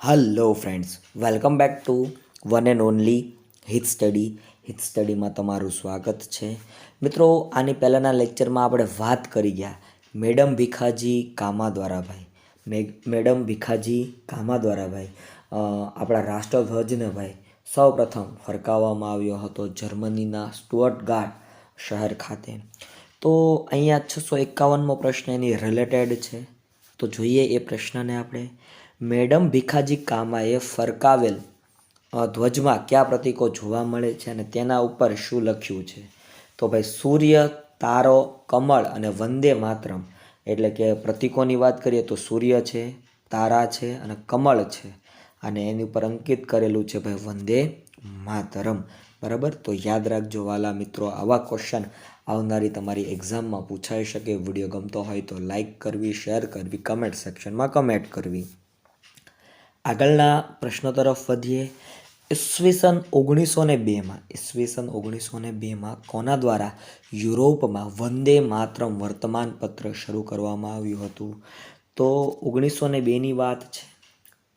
Hello friends welcome back to one and only hit study hit સ્ટડીમાં તમારું સ્વાગત છે. મિત્રો, આની પહેલાંના લેક્ચરમાં આપણે વાત કરી ગયા. મેડમ ભીખાજી કામા દ્વારાભાઈ મેડમ ભીખાજી કામા દ્વારાભાઈ આપણા રાષ્ટ્રધ્વજને ભાઈ સૌ પ્રથમ ફરકાવવામાં આવ્યો હતો જર્મનીના સ્ટુઅર્ટગાર્ડ શહેર ખાતે. તો અહીંયા છસો એકાવનમો પ્રશ્ન એની રિલેટેડ છે. તો જોઈએ એ પ્રશ્નને આપણે. મેડમ ભીખાજી કામાએ ફરકાવેલ ધ્વજમાં કયા પ્રતીકો જોવા મળે છે અને તેના ઉપર શું લખ્યું છે? તો ભાઈ, સૂર્ય, તારો, કમળ અને વંદે માતરમ. એટલે કે પ્રતીકોની વાત કરીએ તો સૂર્ય છે, તારા છે અને કમળ છે. અને એની ઉપર અંકિત કરેલું છે ભાઈ, વંદે માતરમ. બરાબર? તો યાદ રાખજો વાલા મિત્રો, આવા ક્વેશ્ચન આવનારી તમારી એક્ઝામમાં પૂછાઈ શકે વીડિયો ગમતો હોય તો લાઇક કરવી શેર કરવી કમેન્ટ સેક્શનમાં કમેન્ટ કરવી. આગળના પ્રશ્નો તરફ વધીએ. ઈસવીસન ઓગણીસો ને બેમાં ઈસવીસન ઓગણીસો ને બેમાં કોના દ્વારા યુરોપમાં વંદે માતરમ વર્તમાનપત્ર શરૂ કરવામાં આવ્યું હતું? તો ઓગણીસો ને બેની વાત છે.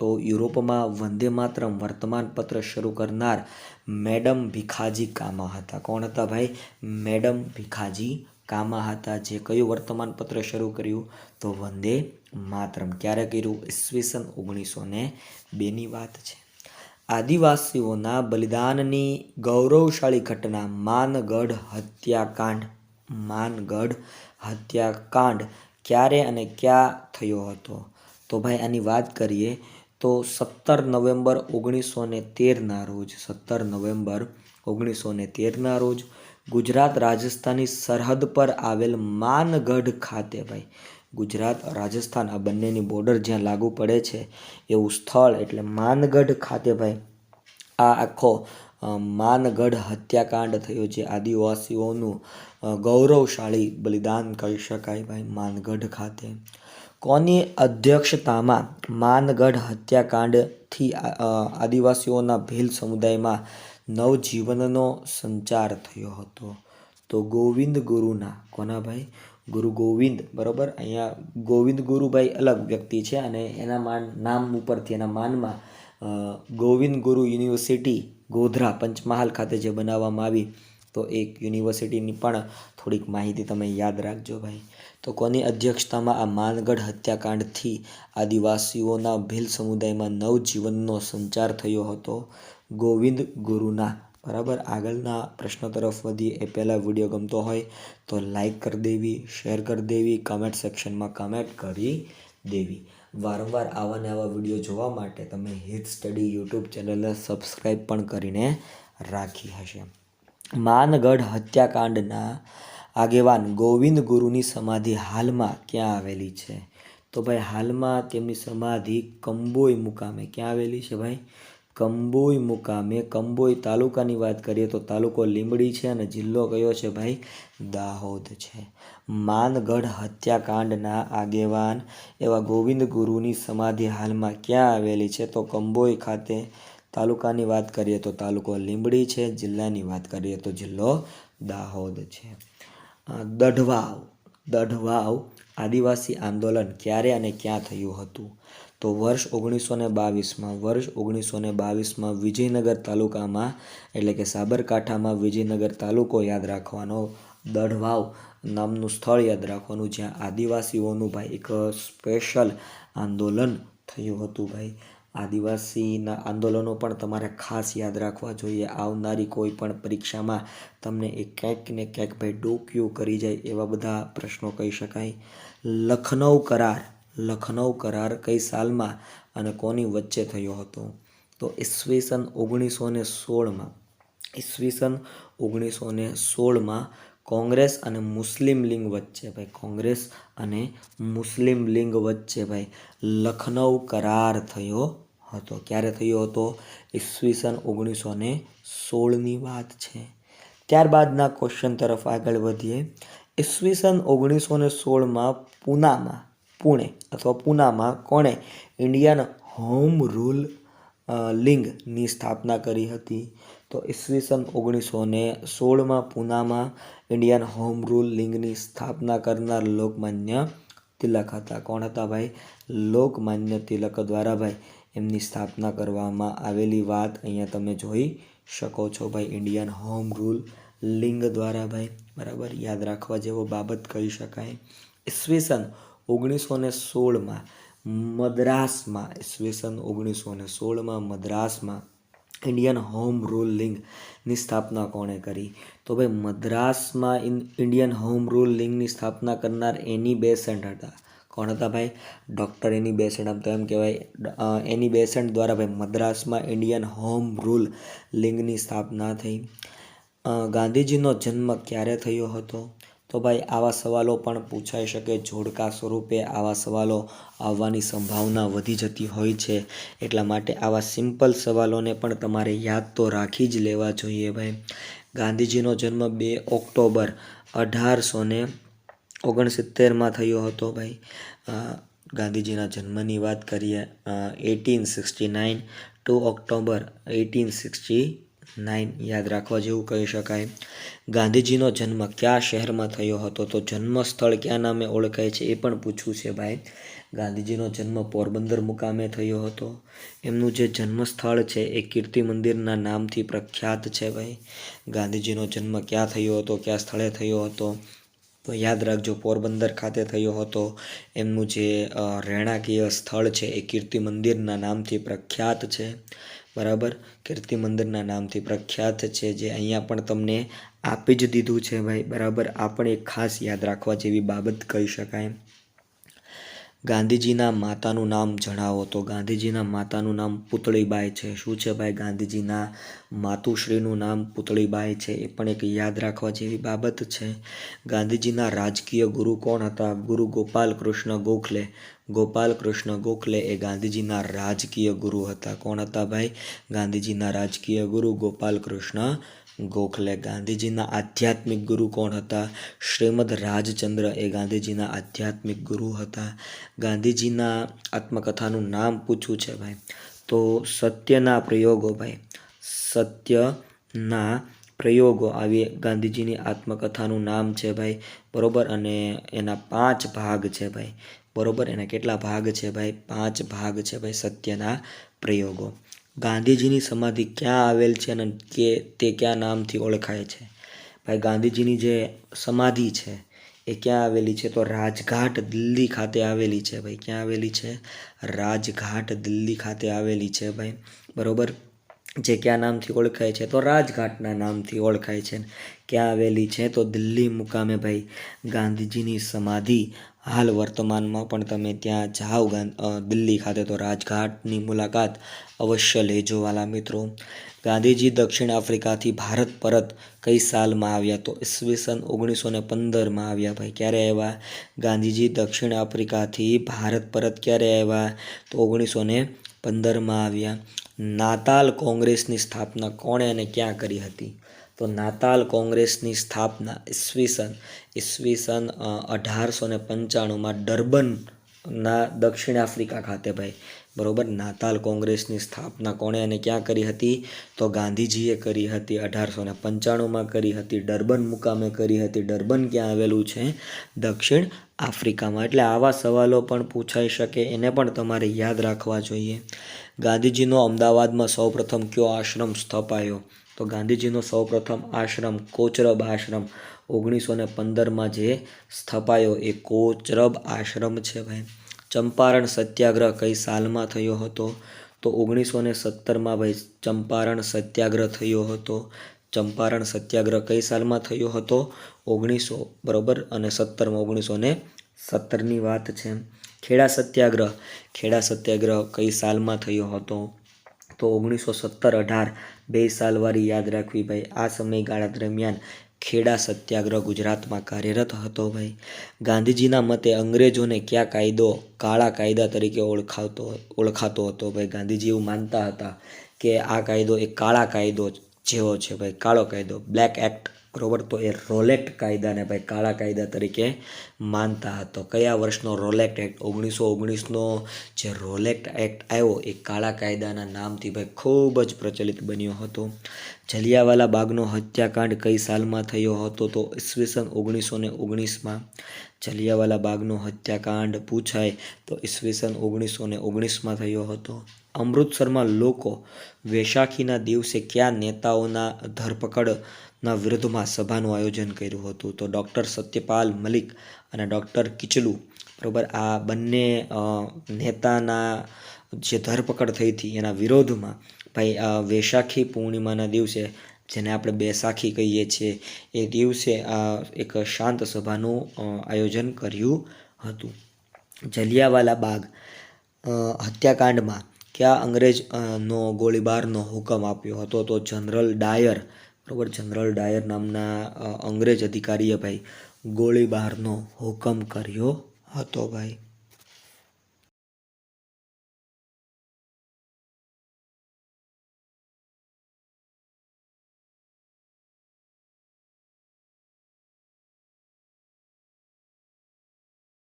તો યુરોપમાં વંદે માતરમ વર્તમાનપત્ર શરૂ કરનાર મેડમ ભીખાજી કામા હતા કોણ હતા ભાઈ? મેડમ ભીખાજી કામા હતા જે કયું વર્તમાનપત્ર શરૂ કર્યું? તો વંદે માતરમ. ક્યારે કર્યું? ઈસવીસન ઓગણીસો ને બેની વાત છે. આદિવાસીઓના બલિદાનની ગૌરવશાળી ઘટના, માનગઢ હત્યાકાંડ. માનગઢ હત્યાકાંડ ક્યારે અને ક્યાં થયો હતો? તો ભાઈ આની વાત કરીએ. તો સત્તર નવેમ્બર ઓગણીસો ને તેરના રોજ, સત્તર નવેમ્બર ઓગણીસો ને તેરના રોજ ગુજરાત રાજસ્થાની સરહદ પર આવેલ માનગઢ ખાતે ભાઈ, ગુજરાત, રાજસ્થાન આ બંનેની બોર્ડર જ્યાં લાગુ પડે છે એવું સ્થળ એટલે માનગઢ ખાતે ભાઈ, આ આખો માનગઢ હત્યાકાંડ થયો છે. આદિવાસીઓનું ગૌરવશાળી બલિદાન કહી શકાય ભાઈ, માનગઢ ખાતે. કોની અધ્યક્ષતામાં માનગઢ હત્યાકાંડથી આદિવાસીઓના ભીલ સમુદાયમાં નવજીવનનો સંચાર થયો હતો? તો ગોવિંદ ગુરુના, કોના ભાઈ? ગુરુ ગોવિંદ, બરોબર? અહીંયા ગોવિંદ ગુરુભાઈ અલગ વ્યક્તિ છે અને એના માન, નામ ઉપરથી, એના માનમાં ગોવિંદ ગુરુ યુનિવર્સિટી ગોધરા પંચમહાલ ખાતે જે બનાવવામાં આવી તો એક યુનિવર્સિટીની પણ થોડીક માહિતી તમે યાદ રાખજો ભાઈ. તો કોની અધ્યક્ષતામાં આ માનગઢ હત્યાકાંડથી આદિવાસીઓના ભીલ સમુદાયમાં નવજીવનનો સંચાર થયો હતો? ગોવિંદ ગુરુના. બરાબર? આગળના પ્રશ્નો તરફ વધીએ. એ પહેલાં વીડિયો ગમતો હોય તો લાઈક કરી દેવી, શેર કરી દેવી, કમેન્ટ સેક્શનમાં કમેન્ટ કરી દેવી. વારંવાર આવા ને આવા વીડિયો જોવા માટે તમે હિત સ્ટડી યુટ્યુબ ચેનલને સબસ્ક્રાઈબ પણ કરીને રાખી હશે. માનગઢ હત્યાકાંડના આગેવાન ગોવિંદ ગુરુની સમાધિ હાલમાં ક્યાં આવેલી છે? તો ભાઈ, હાલમાં તેમની સમાધિ કંબોઈ મુકામે ક્યાં આવેલી છે ભાઈ? કંબોઈ મુકામે. કંબોઈ તાલુકાની વાત કરીએ તો તાલુકો લીંબડી છે અને જિલ્લો કયો છે ભાઈ? દાહોદ છે. માનગઢ હત્યાકાંડના આગેવાન એવા ગોવિંદ ગુરુની સમાધિ હાલમાં ક્યાં આવેલી છે? તો કંબોઈ ખાતે તાલુકાની વાત કરીએ તો તાલુકો લીંબડી છે, જિલ્લાની વાત કરીએ તો જિલ્લો દાહોદ છે. દઢવાવ દઢવાવ આદિવાસી આંદોલન ક્યારે અને ક્યાં થયું હતું? તો વર્ષ ઓગણીસો ને બાવીસમાં, વર્ષ ઓગણીસો ને બાવીસમાં વિજયનગર તાલુકામાં, એટલે કે સાબરકાંઠામાં વિજયનગર તાલુકો યાદ રાખવાનો, દઢવાવ નામનું સ્થળ યાદ રાખવાનું, જ્યાં આદિવાસીઓનું ભાઈ એક સ્પેશિયલ આંદોલન થયું હતું ભાઈ. આદિવાસીના આંદોલનો પણ તમારે ખાસ યાદ રાખવા જોઈએ. આવનારી કોઈ પણ પરીક્ષામાં તમને એ ક્યાંક ને ક્યાંક ભાઈ ડોક્યું કરી જાય એવા બધા પ્રશ્નો કહી શકાય. લખનૌ કરાર લખનૌ કરાર કઈ સાલમાં અને કોની વચ્ચે થયો હતો? તો ઈસવીસન ઓગણીસો ને સોળમાં, ઈસવીસન ઓગણીસો ને સોળમાં કોંગ્રેસ અને મુસ્લિમ લીગ વચ્ચે ભાઈ, કોંગ્રેસ અને મુસ્લિમ લીગ વચ્ચે ભાઈ, લખનૌ કરાર થયો હતો. ક્યારે થયો હતો? ઈસવીસન ઓગણીસો ને સોળની વાત છે. ત્યારબાદના ક્વેશ્ચન તરફ આગળ વધીએ. ઈસવીસન ઓગણીસો ને સોળમાં પૂનામાં, પુણે અથવા પૂનામાં કોણે ઇન્ડિયન હોમ રૂલ લિંગની સ્થાપના કરી હતી? તો ઈસવીસન ઓગણીસો ને સોળમાં પૂનામાં ઇન્ડિયન હોમ રૂલ લીગની સ્થાપના કરનાર લોકમાન્ય તિલક હતા. કોણ હતા ભાઈ? લોકમાન્ય તિલક દ્વારા ભાઈ. એમની સ્થાપના કરવામાં આવેલી વાત અહીંયા તમે જોઈ શકો છો ભાઈ. ઇન્ડિયન હોમ રૂલ લિંગ દ્વારા ભાઈ. બરાબર? યાદ રાખવા જેવો બાબત કહી શકાય. ઈસવીસન ઓગણીસો ને સોળમાં મદ્રાસમાં ઈસવીસન ઓગણીસો ને સોળમાં મદ્રાસમાં ઇન્ડિયન હોમ રૂલ લિંગની સ્થાપના કોણે કરી? તો ભાઈ મદ્રાસમાં ઇન ઇન્ડિયન હોમ રૂલ લિંગની સ્થાપના કરનાર એની બેસન્ટ હતા. કોણ હતા ભાઈ? ડૉક્ટર એની બેસન્ટ આમ તો એમ કહેવાય એની બેસન્ટ દ્વારા ભાઈ મદ્રાસમાં ઇન્ડિયન હોમ રૂલ લિંગની સ્થાપના થઈ. ગાંધીજીનો જન્મ ક્યારે થયો હતો? તો ભાઈ આવા સવાલો પણ પૂછાઈ શકે. જોડકા સ્વરૂપે આવા સવાલો આવવાની સંભાવના વધી જતી હોય છે. એટલા માટે આવા સિમ્પલ સવાલોને પણ તમારે યાદ તો રાખી જ લેવા જોઈએ ભાઈ. ગાંધીજીનો જન્મ બે ઓક્ટોબર અઢારસો ને ઓગણસિત્તેરમાં થયો હતો ભાઈ. ગાંધીજીના જન્મની વાત કરીએ eighteen sixty nine two October eighteen sixty nine, યાદ રાખવા જેવું કહી શકાય. ગાંધીજીનો જન્મ કયા શહેરમાં થયો હતો? તો જન્મ સ્થળ કયા નામે ઓળખાય છે એ પણ પૂછવું છે ભાઈ. ગાંધીજીનો જન્મ પોરબંદર મુકામે થયો હતો. એમનું જે જન્મ સ્થળ છે એ કીર્તિ મંદિરના નામથી પ્રખ્યાત છે ભાઈ. ગાંધીજીનો જન્મ ક્યાં થયો હતો? કયા સ્થળે થયો હતો? તો યાદ રાખજો, પોરબંદર ખાતે થયો હતો. એમનું જે રહેણાકીય સ્થળ છે એ કીર્તિ મંદિરના નામથી પ્રખ્યાત છે. બરાબર? કીર્તિ મંદિરના નામથી પ્રખ્યાત છે જે અહીંયા પણ તમને આપી જ દીધું છે ભાઈ, બરાબર? આ પણ એક ખાસ યાદ રાખવા જેવી બાબત કહી શકાય. ગાંધીજીના માતાનું નામ જણાવો તો ગાંધીજીના માતાનું નામ પુતળીબાઈ છે. શું છે ભાઈ? ગાંધીજીના માતુશ્રીનું નામ પુતળીબાઈ છે. એ પણ એક યાદ રાખવા જેવી બાબત છે. ગાંધીજીના રાજકીય ગુરુ કોણ હતા? ગુરુ ગોપાલ કૃષ્ણ ગોખલે. ગોપાલ કૃષ્ણ ગોખલે એ ગાંધીજીના રાજકીય ગુરુ હતા. કોણ હતા ભાઈ? ગાંધીજીના રાજકીય ગુરુ ગોપાલ કૃષ્ણ ગોખલે. ગાંધીજીના આધ્યાત્મિક ગુરુ કોણ હતા? શ્રીમદ રાજચંદ્ર એ ગાંધીજીના આધ્યાત્મિક ગુરુ હતા. ગાંધીજીના આત્મકથાનું નામ પૂછ્યું છે ભાઈ. તો સત્યના પ્રયોગો ભાઈ. સત્યના પ્રયોગો. આવી ગાંધીજીની આત્મકથાનું નામ છે ભાઈ. બરોબર? અને એના પાંચ ભાગ છે ભાઈ. બરોબર? એના કેટલા ભાગ છે ભાઈ? પાંચ ભાગ છે ભાઈ સત્યના પ્રયોગો. ગાંધીજીની સમાધિ ક્યાં આવેલ છે અને કે તે ક્યાં નામથી ઓળખાય છે? ભાઈ, ગાંધીજીની જે સમાધિ છે એ ક્યાં આવેલી છે? તો રાજઘાટ દિલ્હી ખાતે આવેલી છે ભાઈ. ક્યાં આવેલી છે? રાજઘાટ દિલ્હી ખાતે આવેલી છે ભાઈ. બરોબર? જે ક્યાં નામથી ઓળખાય છે? તો રાજઘાટના નામથી ઓળખાય છે. ક્યાં આવેલી છે? તો દિલ્હી મુકામે ભાઈ. ગાંધીજીની સમાધિ હાલ વર્તમાનમાં પણ તમે ત્યાં જાઓ દિલ્હી ખાતે તો રાજઘાટની મુલાકાત અવશ્ય લેજો વાલા મિત્રો. ગાંધીજી દક્ષિણ આફ્રિકાથી ભારત પરત કઈ સાલમાં આવ્યા? તો ઈસવીસન ઓગણીસો ને પંદરમાં આવ્યા ભાઈ. ક્યારે આવ્યા? ગાંધીજી દક્ષિણ આફ્રિકાથી ભારત પરત ક્યારે આવ્યા? તો ઓગણીસો ને પંદરમાં આવ્યા. નાતાલ કોંગ્રેસની સ્થાપના કોણે અને ક્યાં કરી હતી? તો નાતાલ કોંગ્રેસની સ્થાપના ઈસવીસન ઈસવીસન અઢારસો ને પંચાણુંમાં ડર્બનના દક્ષિણ આફ્રિકા ખાતે ભાઈ. બરોબર? નાતાલ કોંગ્રેસની સ્થાપના કોણે અને ક્યાં કરી હતી? તો ગાંધીજીએ કરી હતી, અઢારસો ને પંચાણુંમાં કરી હતી, ડર્બન મુકામે કરી હતી. ડર્બન ક્યાં આવેલું છે? દક્ષિણ આફ્રિકામાં. એટલે આવા સવાલો પણ પૂછાઈ શકે, એને પણ તમારે યાદ રાખવા જોઈએ. ગાંધીજીનો અમદાવાદમાં સૌપ્રથમ કયો આશ્રમ સ્થપાયો? તો ગાંધીજીનો સૌપ્રથમ આશ્રમ કોચરબ આશ્રમ ઓગણીસો ને પંદરમાં જે સ્થપાયો એ કોચરબ આશ્રમ છે ભાઈ. ચંપારણ સત્યાગ્રહ કઈ સાલમાં થયો હતો? તો ઓગણીસો ને સત્તરમાં ભાઈ ચંપારણ સત્યાગ્રહ થયો હતો. ચંપારણ સત્યાગ્રહ કઈ સાલમાં થયો હતો? ઓગણીસો, બરાબર? અને સત્તરમાં ઓગણીસો ને સત્તરની વાત છે. ખેડા સત્યાગ્રહ. ખેડા સત્યાગ્રહ કઈ સાલમાં થયો હતો? તો ઓગણીસો સત્તર અઢાર બે સાલવાળી યાદ રાખવી ભાઈ. આ સમયગાળા દરમિયાન ખેડા સત્યાગ્રહ ગુજરાતમાં કાર્યરત હતો ભાઈ. ગાંધીજીના મતે અંગ્રેજોને કયા કાયદો કાળા કાયદા તરીકે ઓળખાતો ઓળખાતો હતો ભાઈ. ગાંધીજી એવું માનતા હતા કે આ કાયદો એ કાળા કાયદો જેવો છે ભાઈ. કાળો કાયદો, બ્લેક એક્ટ બરોબર તો એ રોલેક્ટ કાયદાને ભાઈ કાળા કાયદા તરીકે માનતા હતો. કયા વર્ષનો રોલેક્ટ એક્ટ? ઓગણીસો ઓગણીસનો જે રોલેક્ટ એક્ટ આવ્યો, એ કાળા કાયદાના નામથી ભાઈ ખૂબ જ પ્રચલિત બન્યો હતો. જલિયાવાલા બાગનો હત્યાકાંડ કઈ સાલમાં થયો હતો? તો ઈસવીસન ઓગણીસો ને ઓગણીસમાં જલિયાવાલા બાગનો હત્યાકાંડ પૂછાય તો ઈસવીસન ઓગણીસો ને ઓગણીસમાં થયો હતો. અમૃતસરમાં લોકો વૈશાખીના દિવસે કયા નેતાઓના ધરપકડના વિરુદ્ધમાં સભાનું આયોજન કર્યું હતું. તો ડૉક્ટર સત્યપાલ મલિક અને ડૉક્ટર કિચલુ, બરાબર, આ બંને નેતાના જે ધરપકડ થઈ હતી, એના વિરોધમાં, ભાઈ વૈશાખી પૂર્ણિમાના દિવસે, જેને આપણે બેસાખી કહીએ છીએ, એ દિવસે આ એક શાંત સભાનું આયોજન કર્યું હતું. જલિયાવાલા બાગ હત્યાકાંડમાં, ક્યાં અંગ્રેજ નો ગોળીબારનો હુકમ આપ્યો હતો, તો જનરલ ડાયર બરોબર જનરલ ડાયર નામના અંગ્રેજ અધિકારીએ ભાઈ ગોળીબારનો હુકમ કર્યો હતો ભાઈ.